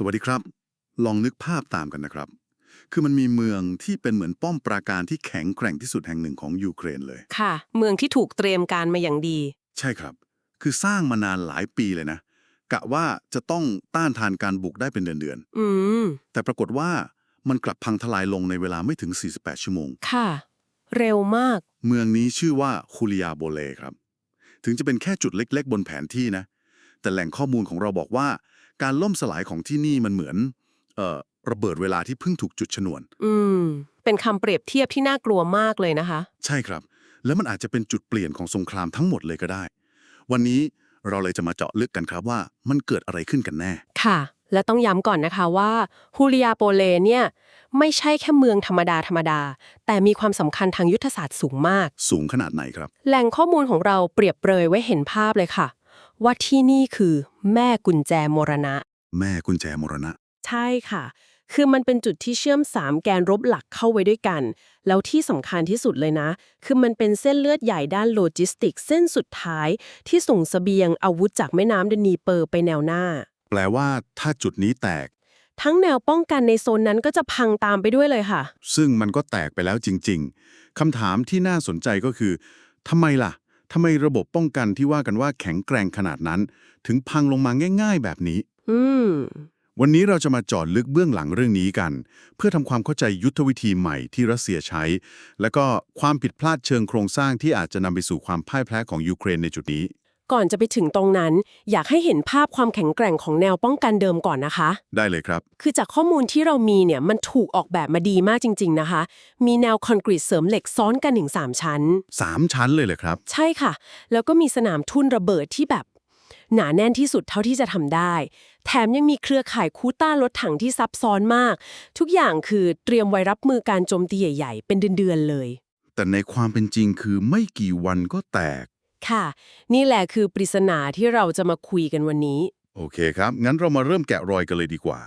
สวัสดีครับ ลองนึกภาพตามกันนะครับ คือมันมีเมืองที่เป็นเหมือนป้อมปราการที่แข็งแกร่งที่สุดแห่งหนึ่งของยูเครนเลย ค่ะ เมืองที่ถูกเตรียมการมาอย่างดี ใช่ครับ คือสร้างมานานหลายปีเลยนะ กะว่าจะต้องต้านทานการบุกได้เป็นเดือนอืม ๆ แต่ปรากฏว่ามันกลับพังทลายลงในเวลาไม่ถึง 48 ชั่วโมง ค่ะ เร็วมาก เมืองนี้ชื่อว่าคูลิยาโบเลครับ ถึงจะเป็นแค่จุดเล็ก ๆ บนแผนที่นะ แต่แหล่งข้อมูลของเราบอกว่า การล่มสลายของที่นี่มันเหมือนเอ่อระเบิดเวลาที่เพิ่งถูกจุดชนวน อืม เป็นคำเปรียบเทียบที่น่ากลัวมากเลยนะคะ ใช่ครับ แล้วมันอาจจะเป็นจุดเปลี่ยนของสงครามทั้งหมดเลยก็ได้ วันนี้เราเลยจะมาเจาะลึกกันครับว่ามันเกิดอะไรขึ้นกันแน่ ค่ะ และต้องย้ำก่อนนะคะว่าฮูลิยาโปเลเนี่ย ไม่ใช่แค่เมืองธรรมดาธรรมดา แต่มีความสำคัญทางยุทธศาสตร์สูงมาก สูงขนาดไหนครับ แหล่งข้อมูลของเราเปรียบเปรยไว้เห็นภาพเลยค่ะ ว่าที่นี่คือแม่กุญแจมรณะ แม่กุญแจมรณะ ใช่ค่ะ คือมันเป็นจุดที่เชื่อม3แกนรบหลักเข้าไว้ด้วยกัน แล้วที่สำคัญที่สุดเลยนะ คือมันเป็นเส้นเลือดใหญ่ด้านโลจิสติกส์เส้นสุดท้ายที่ส่งเสบียงอาวุธจากแม่น้ำเดนีเปอร์ไปแนวหน้า แปลว่าถ้าจุดนี้แตก ทั้งแนวป้องกันในโซนนั้นก็จะพังตามไปด้วยเลยค่ะ ซึ่งมันก็แตกไปแล้วจริง ๆคำถามที่น่าสนใจก็คือทำไมล่ะ ทำไมระบบป้องกันที่ว่ากันว่าแข็งแกร่งขนาดนั้น ถึงพังลงมาง่าย ๆ แบบนี้ อืม วันนี้เราจะมาเจอดลึกเบื้องหลังเรื่องนี้กัน เพื่อทำความเข้าใจยุทธวิธีใหม่ที่รัสเซียใช้ และก็ความผิดพลาดเชิงโครงสร้างที่อาจจะนำไปสู่ความพ่ายแพ้ของยูเครนในจุดนี้ ก่อนจะไปถึงตรงนั้น อยากให้เห็นภาพความแข็งแกร่งของแนวป้องกันเดิมก่อนนะคะ ได้เลยครับ คือจากข้อมูลที่เรามีเนี่ยมันถูกออกแบบมาดีมากจริง ๆนะคะ มีแนวคอนกรีตเสริมเหล็กซ้อนกันถึง3ชั้น 3 ชั้นเลยเลยครับ ใช่ค่ะ แล้วก็มีสนามทุ่นระเบิดที่แบบ หนาแน่นที่สุดเท่าที่จะทำได้ แถมยังมีเครือข่ายคูต้ารถถังที่ซับซ้อนมาก ทุกอย่างคือเตรียมไว้รับมือการโจมตีใหญ่ ๆ เป็นเดือนๆเลย แต่ในความเป็นจริงคือไม่กี่วันก็แตก ค่ะ นี่แหละคือปริศนาที่เราจะมาคุยกันวันนี้ โอเคครับ งั้นเรามาเริ่มแกะรอยกันเลยดีกว่า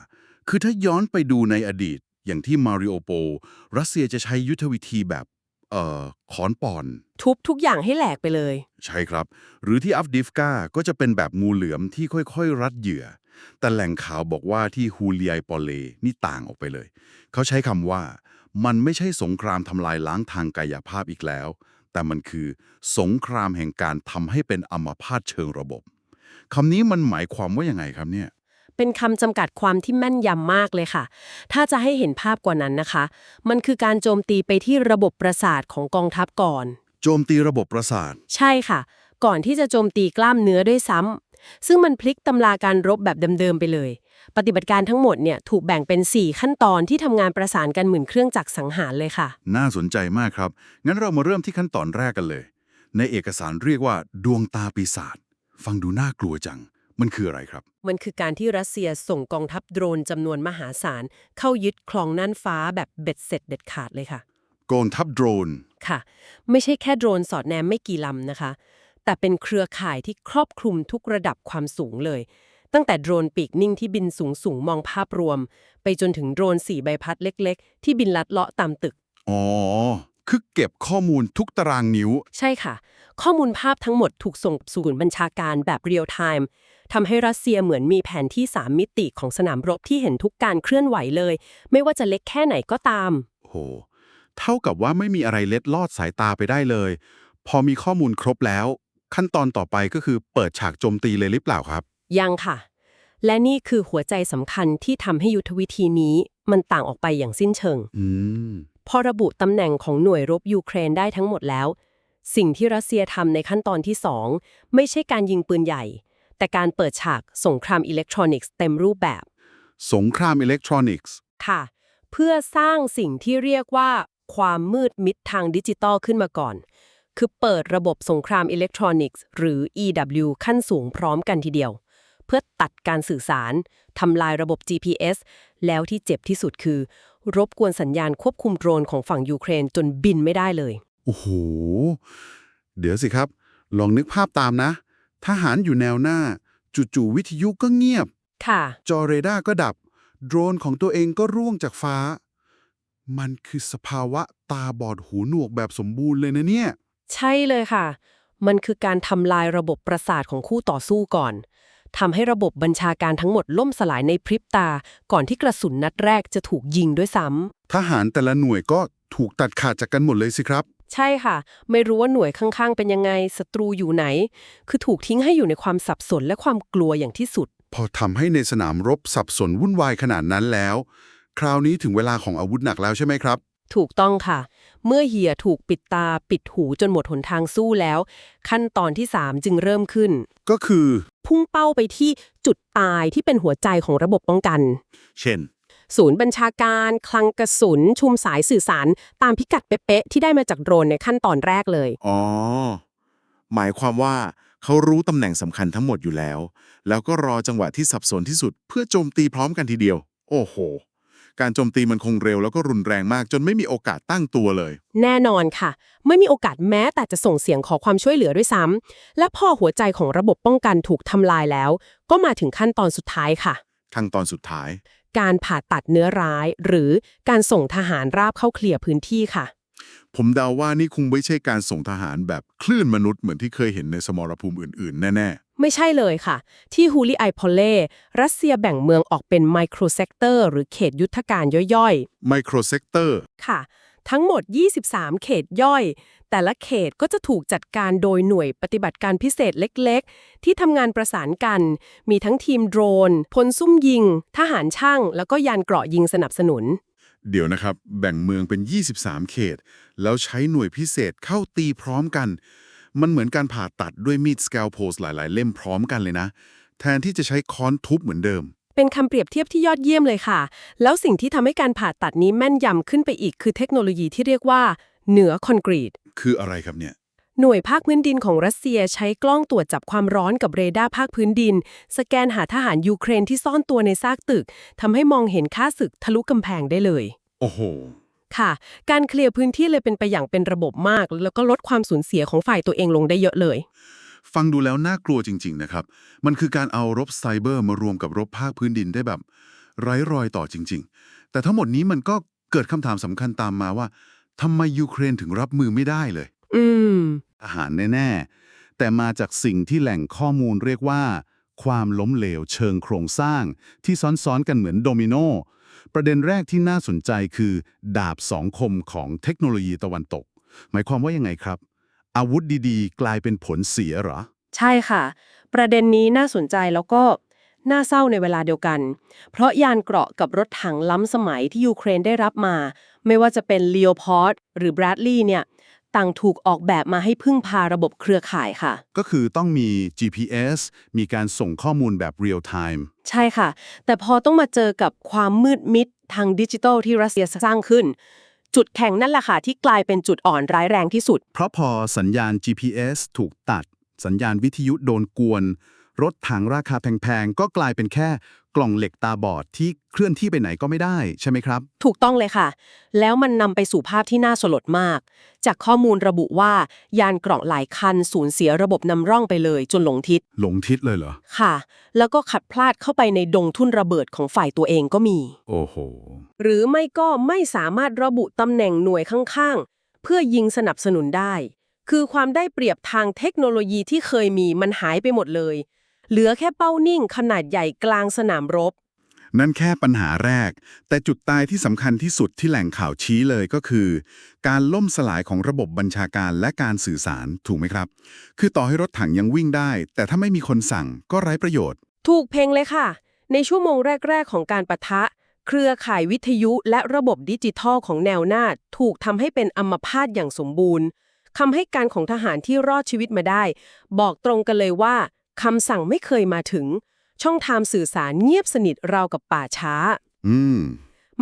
คือถ้าย้อนไปดูในอดีต อย่างที่มาริโอโปลรัสเซียจะใช้ยุทธวิธีแบบ เอ่อขอนปอน ทุบทุกอย่างให้แหลกไปเลย ใช่ครับ หรือที่อัฟดิฟกาก็จะเป็นแบบงูเหลือมที่ค่อยๆ รัดเหยื่อ แต่แหล่งข่าวบอกว่าที่ฮูเลียปอเลนี่ต่างออกไปเลย เขาใช้คำว่า มันไม่ใช่สงครามทำลายล้างทางกายภาพอีกแล้ว แต่มันคือสงครามแห่งการทำให้เป็นอัมพาตเชิงระบบคำนี้มันหมายความว่ายังไงครับเนี่ย เป็นคำจำกัดความที่แม่นยำมากเลยค่ะ ถ้าจะให้เห็นภาพกว่านั้นนะคะ มันคือการโจมตีไปที่ระบบประสาทของกองทัพก่อน โจมตีระบบประสาท ใช่ค่ะ ก่อนที่จะโจมตีกล้ามเนื้อด้วยซ้ำซึ่งมันพลิกตำราการรบแบบเดิมๆไปเลย ปฏิบัติการทั้งหมดเนี่ยถูกแบ่งเป็น 4 ขั้นตอนที่ทำงานประสานกันเหมือนเครื่องจักรสังหารเลยค่ะ น่าสนใจมากครับ งั้นเรามาเริ่มที่ขั้นตอนแรกกันเลย ในเอกสารเรียกว่า ดวงตาปีศาจ ฟังดูน่ากลัวจัง มันคืออะไรครับ มันคือการที่รัสเซียส่งกองทัพโดรนจำนวนมหาศาล เข้ายึดคลองน่านฟ้าแบบเบ็ดเสร็จเด็ดขาดเลยค่ะ กองทัพโดรน ค่ะ ไม่ใช่แค่โดรนสอดแนมไม่กี่ลำนะคะ แต่เป็นเครือข่ายที่ครอบคลุมทุกระดับความสูงเลย ตั้งแต่โดรนปีกนิ่งที่บินสูงสูงๆมองภาพรวม ไปจนถึงโดรนสี่ใบพัดเล็ก ๆ ที่บินลัดเลาะตามตึก อ๋อ คือเก็บข้อมูลทุกตารางนิ้ว ใช่ค่ะ ข้อมูลภาพทั้งหมดถูกส่งสู่ศูนย์บัญชาการแบบเรียลไทม์ทำให้รัสเซียเหมือนมีแผนที่ 3 มิติของสนามรบที่เห็นทุกการเคลื่อนไหวเลย ไม่ว่าจะเล็กแค่ไหนก็ตาม โห เท่ากับว่าไม่มีอะไรเล็ดลอดสายตาไปได้เลย พอมีข้อมูลครบแล้ว ขั้นตอนต่อไปก็คือเปิดฉากโจมตีเลยหรือเปล่าครับ ยังค่ะ และนี่คือหัวใจสำคัญที่ทำให้ยุทธวิธีนี้มันต่างออกไปอย่างสิ้นเชิงอืมพอระบุตำแหน่งของหน่วยรบยูเครนได้ทั้งหมดแล้ว สิ่งที่รัสเซียทำในขั้นตอนที่2ไม่ใช่การยิงปืนใหญ่ แต่การเปิดฉากสงครามอิเล็กทรอนิกส์เต็มรูปแบบ สงครามอิเล็กทรอนิกส์ค่ะ เพื่อสร้างสิ่งที่เรียกว่าความมืดมิดทางดิจิตอลขึ้นมาก่อน คือเปิดระบบสงครามอิเล็กทรอนิกส์ หรือ EW ขั้นสูงพร้อมกันทีเดียวเพื่อตัดการสื่อสารทำลายระบบ GPS แล้วที่เจ็บที่สุดคือ รบกวนสัญญาณควบคุมโดรนของฝั่งยูเครนจนบินไม่ได้เลย โอ้โห เดี๋ยวสิครับ ลองนึกภาพตามนะ ทหารอยู่แนวหน้า จู่ๆวิทยุก็เงียบ ค่ะ จอเรดาร์ก็ดับ โดรนของตัวเองก็ร่วงจากฟ้า มันคือสภาวะตาบอดหูหนวกแบบสมบูรณ์เลยนะเนี่ย ใช่เลยค่ะ มันคือการทำลายระบบประสาทของคู่ต่อสู้ก่อน ทำให้ระบบบัญชาการทั้งหมดล่มสลายในพริบตา ก่อนที่กระสุนนัดแรกจะถูกยิงด้วยซ้ำทหารแต่ละหน่วยก็ถูกตัดขาดจากกันหมดเลยสิครับใช่ค่ะ ไม่รู้ว่าหน่วยข้างๆ เป็นยังไงศัตรูอยู่ไหน คือถูกทิ้งให้อยู่ในความสับสนและความกลัวอย่างที่สุด พอทำให้ในสนามรบสับสนวุ่นวายขนาดนั้นแล้ว คราวนี้ถึงเวลาของอาวุธหนักแล้วใช่ไหมครับ ถูกต้องค่ะ เมื่อเหียถูกปิดตาปิดหูจนหมดหนทางสู้แล้ว ขั้นตอนที่ 3 จึงเริ่มขึ้น ก็คือ พุ่งเป้าไปที่จุดตายที่เป็นหัวใจของระบบป้องกัน เช่น ศูนย์บัญชาการคลังกระสุน ชุมสายสื่อสาร ตามพิกัดเป๊ะๆที่ได้มาจากโดรนในขั้นตอนแรกเลย อ๋อ หมายความว่าเขารู้ตำแหน่งสำคัญทั้งหมดอยู่แล้ว แล้วก็รอจังหวะที่สับสนที่สุดเพื่อโจมตีพร้อมกันทีเดียว โอ้โห การโจมตีมันคงเร็วแล้วก็รุนแรงมากจนไม่มีโอกาสตั้งตัวเลย แน่นอนค่ะ ไม่มีโอกาสแม้แต่จะส่งเสียงขอความช่วยเหลือด้วยซ้ำและพอหัวใจของระบบป้องกันถูกทำลายแล้ว ก็มาถึงขั้นตอนสุดท้ายค่ะ ขั้นตอนสุดท้าย การผ่าตัดเนื้อร้าย หรือการส่งทหารราบเข้าเคลียร์พื้นที่ค่ะ ผมเดาว่านี่คงไม่ใช่การส่งทหารแบบคลื่นมนุษย์เหมือนที่เคยเห็นในสมรภูมิอื่นๆ แน่ ไม่ใช่เลยค่ะ ที่ฮูลีไอพอลเล่รัสเซียแบ่งเมืองออกเป็นไมโครเซกเตอร์หรือเขตยุทธการย่อยๆไมโครเซกเตอร์ๆค่ะ ทั้งหมด 23 เขตย่อย แต่ละเขตก็จะถูกจัดการโดยหน่วยปฏิบัติการพิเศษเล็กๆ ที่ทำงานประสานกัน มีทั้งทีมโดรน พลซุ่มยิง ทหารช่าง แล้วก็ยานเกราะยิงสนับสนุนเดี๋ยวนะครับ แบ่งเมืองเป็น 23 เขต แล้วใช้หน่วยพิเศษเข้าตีพร้อมกัน มันเหมือนการผ่าตัดด้วยมีดสแกลโพสหลาย ๆ เล่มพร้อมกันเลยนะ แทนที่จะใช้ค้อนทุบเหมือนเดิม เป็นคำเปรียบเทียบที่ยอดเยี่ยมเลยค่ะ แล้วสิ่งที่ทำให้การผ่าตัดนี้แม่นยำขึ้นไปอีกคือเทคโนโลยีที่เรียกว่า เหนือคอนกรีต คืออะไรครับเนี่ยหน่วยภาคพื้นดินของรัสเซียใช้กล้องตรวจจับความร้อนกับเรดาร์ภาคพื้นดิน สแกนหาทหารยูเครนที่ซ่อนตัวในซากตึกทำให้มองเห็นค่าศึกทะลุกำแพงได้เลย โอ้โห ค่ะ การเคลียร์พื้นที่เลยเป็นไปอย่างเป็นระบบมาก แล้วก็ลดความสูญเสียของฝ่ายตัวเองลงได้เยอะเลย ฟังดูแล้วน่ากลัวจริง ๆ นะครับ มันคือการเอารบไซเบอร์มารวมกับรบภาคพื้นดินได้แบบ ไร้รอยต่อจริง ๆ แต่ทั้งหมดนี้มันก็เกิดคำถามสำคัญตามมาว่าทำไมยูเครนถึงรับมือไม่ได้เลย อืม อาหารแน่ๆ แต่มาจากสิ่งที่แหล่งข้อมูลเรียกว่า ความล้มเหลวเชิงโครงสร้างที่ซ้อนๆกันเหมือนโดมิโน ประเด็นแรกที่น่าสนใจคือ ดาบสองคมของเทคโนโลยีตะวันตก หมายความว่ายังไงครับ อาวุธดีๆ กลายเป็นผลเสียหรอ ใช่ค่ะ ประเด็นนี้น่าสนใจแล้วก็น่าเศร้าในเวลาเดียวกัน เพราะยานเกราะกับรถถังล้ำสมัยที่ยูเครนได้รับมา ไม่ว่าจะเป็นเลโอพอร์ตหรือแบรดลีย์เนี่ย ต่างถูกออกแบบมาให้พึ่งพาระบบเครือข่ายค่ะ ก็คือต้องมี GPS มีการส่งข้อมูลแบบ real time ใช่ค่ะ แต่พอต้องมาเจอกับความมืดมิดทางดิจิทัลที่รัสเซียสร้างขึ้น จุดแข็งนั่นแหละค่ะที่กลายเป็นจุดอ่อนร้ายแรงที่สุด เพราะพอสัญญาณ GPS ถูกตัด สัญญาณวิทยุโดนกวน รถถังราคาแพงๆ ก็กลายเป็นแค่ กล่องเหล็กตาบอดที่เคลื่อนที่ไปไหนก็ไม่ได้ใช่ไหมครับ ถูกต้องเลยค่ะ แล้วมันนำไปสู่ภาพที่น่าสลดมาก จากข้อมูลระบุว่า ยานเกราะหลายคันสูญเสียระบบนำร่องไปเลยจนหลงทิศ หลงทิศเลยเหรอ ค่ะ แล้วก็ขัดพลาดเข้าไปในดงทุ่นระเบิดของฝ่ายตัวเองก็มี โอ้โห หรือไม่ก็ไม่สามารถระบุตำแหน่งหน่วยข้างๆ เพื่อยิงสนับสนุนได้ คือความได้เปรียบทางเทคโนโลยีที่เคยมีมันหายไปหมดเลย เหลือแค่เป้านิ่งขนาดใหญ่กลางสนามรบ นั่นแค่ปัญหาแรก แต่จุดตายที่สำคัญที่สุดที่แหล่งข่าวชี้เลยก็คือ การล่มสลายของระบบบัญชาการและการสื่อสารถูกไหมครับ คือต่อให้รถถังยังวิ่งได้ แต่ถ้าไม่มีคนสั่งก็ไร้ประโยชน์ ถูกเพลงเลยค่ะ ในชั่วโมงแรก ๆ ของการปะทะ เครือข่ายวิทยุและระบบดิจิทัลของแนวหน้าถูกทำให้เป็นอัมพาตอย่างสมบูรณ์คำให้การของทหารที่รอดชีวิตมาได้ บอกตรงกันเลยว่า คำสั่งไม่เคยมาถึง ช่องทางสื่อสารเงียบสนิทราวกับป่าช้า อืม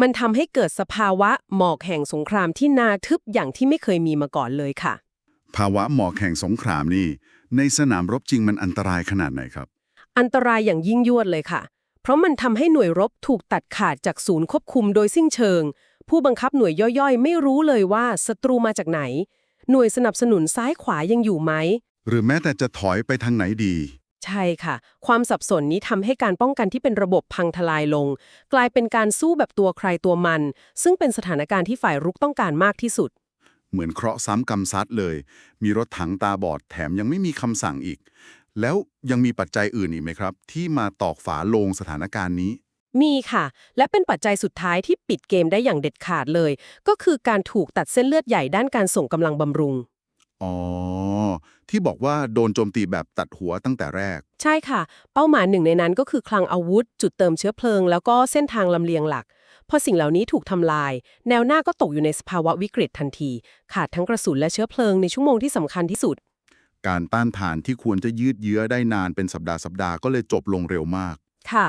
มันทำให้เกิดสภาวะหมอกแห่งสงครามที่นาทึบอย่างที่ไม่เคยมีมาก่อนเลยค่ะ ภาวะหมอกแห่งสงครามนี่ ในสนามรบจริงมันอันตรายขนาดไหนครับ อันตรายอย่างยิ่งยวดเลยค่ะ เพราะมันทำให้หน่วยรบถูกตัดขาดจากศูนย์ควบคุมโดยสิ้นเชิง ผู้บังคับหน่วยย่อยๆ ไม่รู้เลยว่าศัตรูมาจากไหน หน่วยสนับสนุนซ้ายขวายังอยู่ไหม หรือแม้แต่จะถอยไปทางไหนดี ใช่ค่ะ ความสับสนนี้ทำให้การป้องกันที่เป็นระบบพังทลายลง กลายเป็นการสู้แบบตัวใครตัวมัน ซึ่งเป็นสถานการณ์ที่ฝ่ายรุกต้องการมากที่สุด เหมือนเคราะห์ซ้ำกรรมซัดเลย มีรถถังตาบอดแถมยังไม่มีคำสั่งอีก แล้วยังมีปัจจัยอื่นอีกไหมครับ ที่มาตอกฝาโลงสถานการณ์นี้ มีค่ะ และเป็นปัจจัยสุดท้ายที่ปิดเกมได้อย่างเด็ดขาดเลย ก็คือการถูกตัดเส้นเลือดใหญ่ด้านการส่งกำลังบำรุง อ๋อ ที่บอกว่าโดนโจมตีแบบตัดหัวตั้งแต่แรก ใช่ค่ะ เป้าหมายหนึ่งในนั้นก็คือคลังอาวุธ จุดเติมเชื้อเพลิง แล้วก็เส้นทางลำเลียงหลัก พอสิ่งเหล่านี้ถูกทำลาย แนวหน้าก็ตกอยู่ในสภาวะวิกฤตทันที ขาดทั้งกระสุนและเชื้อเพลิงในชั่วโมงที่สำคัญที่สุด การต้านทานที่ควรจะยืดเยื้อได้นานเป็นสัปดาห์สัปดาห์ก็เลยจบลงเร็วมาก ค่ะ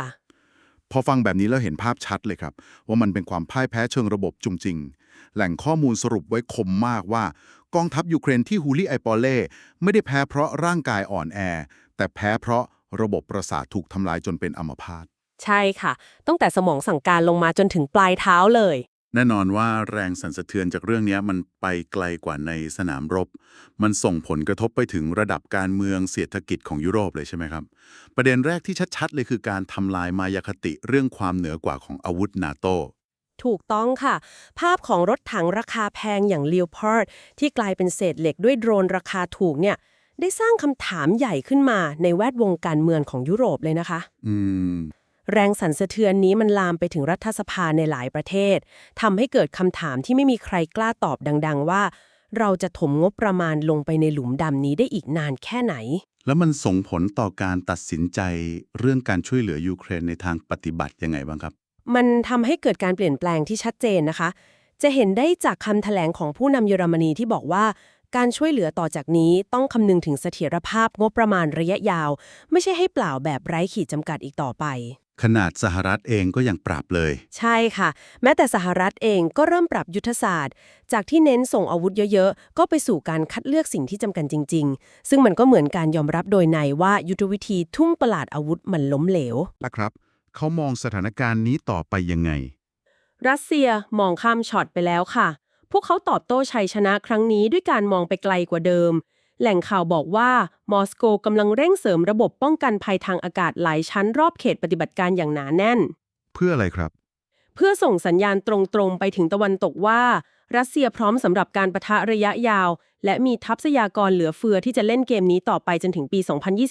พอฟังแบบนี้แล้วเห็นภาพชัดเลยครับ ว่ามันเป็นความพ่ายแพ้เชิงระบบจริงๆแหล่งข้อมูลสรุปไว้คมมากว่า กองทัพยูเครนที่ฮูลีไอปอเล่ไม่ได้แพ้เพราะร่างกายอ่อนแอ แต่แพ้เพราะระบบประสาทถูกทำลายจนเป็นอัมพาตใช่ค่ะ ตั้งแต่สมองสั่งการลงมาจนถึงปลายเท้าเลย แน่นอนว่าแรงสั่นสะเทือนจากเรื่องนี้มันไปไกลกว่าในสนามรบ มันส่งผลกระทบไปถึงระดับการเมืองเศรษฐกิจของยุโรปเลยใช่ไหมครับ ประเด็นแรกที่ชัดๆ เลยคือการทำลายมายาคติเรื่องความเหนือกว่าของอาวุธนาโต ถูกต้องค่ะ ภาพของรถถังราคาแพงอย่าง Leopard ที่กลายเป็นเศษเหล็กด้วยโดรนราคาถูกเนี่ย ได้สร้างคำถามใหญ่ขึ้นมาในแวดวงการเมืองของยุโรปเลยนะคะ อืมแรงสั่นสะเทือนนี้มันลามไปถึงรัฐสภาในหลายประเทศทำให้เกิดคำถามที่ไม่มีใครกล้าตอบดัง ๆ ว่า เราจะถมงบประมาณลงไปในหลุมดำนี้ได้อีกนานแค่ไหน แล้วมันส่งผลต่อการตัดสินใจเรื่องการช่วยเหลือยูเครนในทางปฏิบัติยังไงบ้างครับ มันทำให้เกิดการเปลี่ยนแปลงที่ชัดเจนนะคะ จะเห็นได้จากคำแถลงของผู้นำเยอรมนีที่บอกว่าการช่วยเหลือต่อจากนี้ต้องคำนึงถึงเสถียรภาพงบประมาณระยะยาว ไม่ใช่ให้เปล่าแบบไร้ขีดจำกัดอีกต่อไป ขนาดสหรัฐเองก็ยังปรับเลย ใช่ค่ะ แม้แต่สหรัฐเองก็เริ่มปรับยุทธศาสตร์ จากที่เน้นส่งอาวุธเยอะๆ ก็ไปสู่การคัดเลือกสิ่งที่จำกันจริง ๆ ซึ่งมันก็เหมือนการยอมรับโดยในว่ายุทธวิธีทุ่มประหลาดอาวุธมันล้มเหลวนะครับ เขามองสถานการณ์นี้ต่อไปยังไง รัสเซียมองข้ามช็อตไปแล้วค่ะ พวกเขาตอบโต้ชัยชนะครั้งนี้ด้วยการมองไปไกลกว่าเดิม แหล่งข่าวบอกว่า มอสโกกำลังเร่งเสริมระบบป้องกันภัยทางอากาศหลายชั้นรอบเขตปฏิบัติการอย่างหนาแน่น เพื่ออะไรครับ เพื่อส่งสัญญาณตรงๆ ไปถึงตะวันตกว่า รัสเซียพร้อมสำหรับการประทะระยะยาว และมีทัพพยากรเหลือเฟือที่จะเล่นเกมนี้ต่อไปจนถึงปี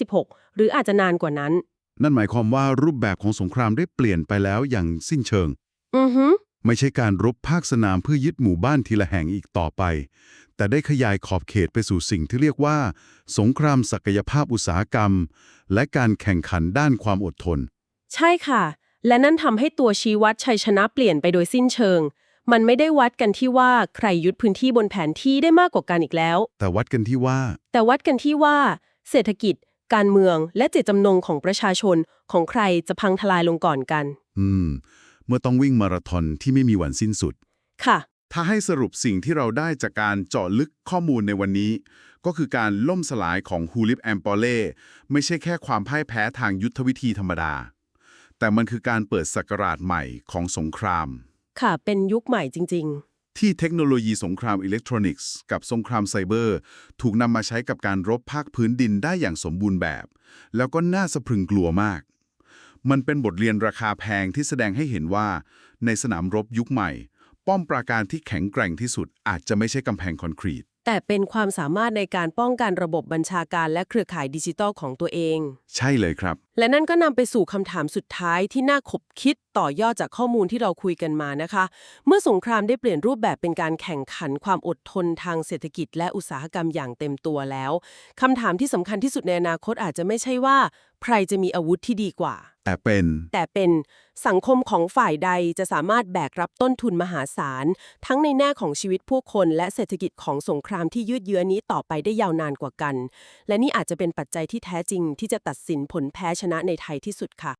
2026 หรืออาจจะนานกว่านั้น นั่นหมายความว่ารูปแบบของสงครามได้เปลี่ยนไปแล้วอย่างสิ้นเชิง อือฮึไม่ใช่การรบภาคสนามเพื่อยึดหมู่บ้านทีละแห่งอีกต่อไป แต่ได้ขยายขอบเขตไปสู่สิ่งที่เรียกว่า สงครามศักยภาพอุตสาหกรรม และการแข่งขันด้านความอดทน ใช่ค่ะ และนั่นทำให้ตัวชี้วัดชัยชนะเปลี่ยนไปโดยสิ้นเชิง มันไม่ได้วัดกันที่ว่าใครยึดพื้นที่บนแผนที่ได้มากกว่ากันอีกแล้ว แต่วัดกันที่ว่า แต่วัดกันที่ว่า เศรษฐกิจ การเมืองและเจตจำนงของประชาชนของใครจะพังทลายลงก่อนกัน อืม เมื่อต้องวิ่งมาราธอนที่ไม่มีวันสิ้นสุด ค่ะ ถ้าให้สรุปสิ่งที่เราได้จากการเจาะลึกข้อมูลในวันนี้ ก็คือการล่มสลายของฮูลิปแอมปอเล่ไม่ใช่แค่ความพ่ายแพ้ทางยุทธวิธีธรรมดา แต่มันคือการเปิดศักราชใหม่ของสงคราม ค่ะ เป็นยุคใหม่จริง ที่เทคโนโลยีสงครามอิเล็กทรอนิกส์กับสงครามไซเบอร์ ถูกนำมาใช้กับการรบภาคพื้นดินได้อย่างสมบูรณ์แบบ แล้วก็น่าสะพรึงกลัวมาก มันเป็นบทเรียนราคาแพงที่แสดงให้เห็นว่า ในสนามรบยุคใหม่ ป้อมปราการที่แข็งแกร่งที่สุด อาจจะไม่ใช่กำแพงคอนกรีตๆแต่เป็นความสามารถในการป้องกันระบบบัญชาการและเครือข่ายดิจิทัลของตัวเอง ใช่เลยครับ และนั่นก็นำไปสู่คำถามสุดท้ายที่น่าขบคิด ต่อยอดจากข้อมูลที่เราคุยกันมานะคะ เมื่อสงครามได้เปลี่ยนรูปแบบเป็นการแข่งขันความอดทนทางเศรษฐกิจ และอุตสาหกรรมอย่างเต็มตัวแล้วคำถามที่สำคัญที่สุดในอนาคตอาจจะไม่ใช่ว่า ใครจะมีอาวุธที่ดีกว่า แต่เป็น แต่เป็นสังคมของฝ่ายใดจะสามารถแบกรับต้นทุนมหาศาล ทั้งในแง่ของชีวิตผู้คนและเศรษฐกิจของสงครามที่ยืดเยื้อนี้ต่อไปได้ยาวนานกว่ากัน และนี่อาจจะเป็นปัจจัยที่แท้จริงที่จะตัดสินผลแพ้ชนะในไทยที่สุดค่ะ